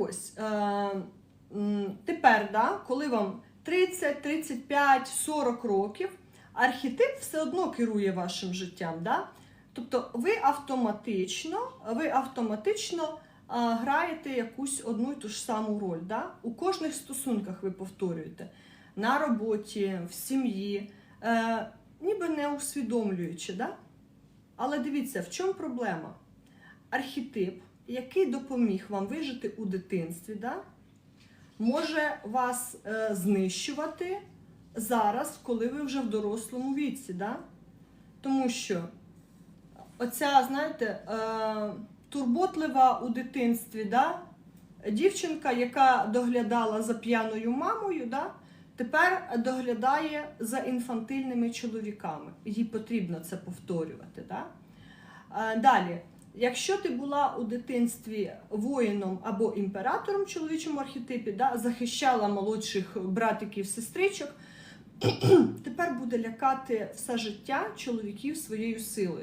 ось, е, тепер, да, коли вам 30, 35, 40 років, архетип все одно керує вашим життям. Да? Тобто ви автоматично, ви автоматично а, граєте якусь одну і ту ж саму роль. Да? У кожних стосунках ви повторюєте на роботі, в сім'ї, е, ніби не усвідомлюючи. Да? Але дивіться, в чому проблема? Архетип, який допоміг вам вижити у дитинстві, да? може вас е, знищувати зараз, коли ви вже в дорослому віці. Да? Тому що оця, знаєте, е, турботлива у дитинстві, да? дівчинка, яка доглядала за п'яною мамою, да? тепер доглядає за інфантильними чоловіками. Їй потрібно це повторювати. Да? Е, Далі, якщо ти була у дитинстві воїном або імператором чоловічому архетипі, да, захищала молодших братиків, сестричок, тепер буде лякати все життя чоловіків своєю силою.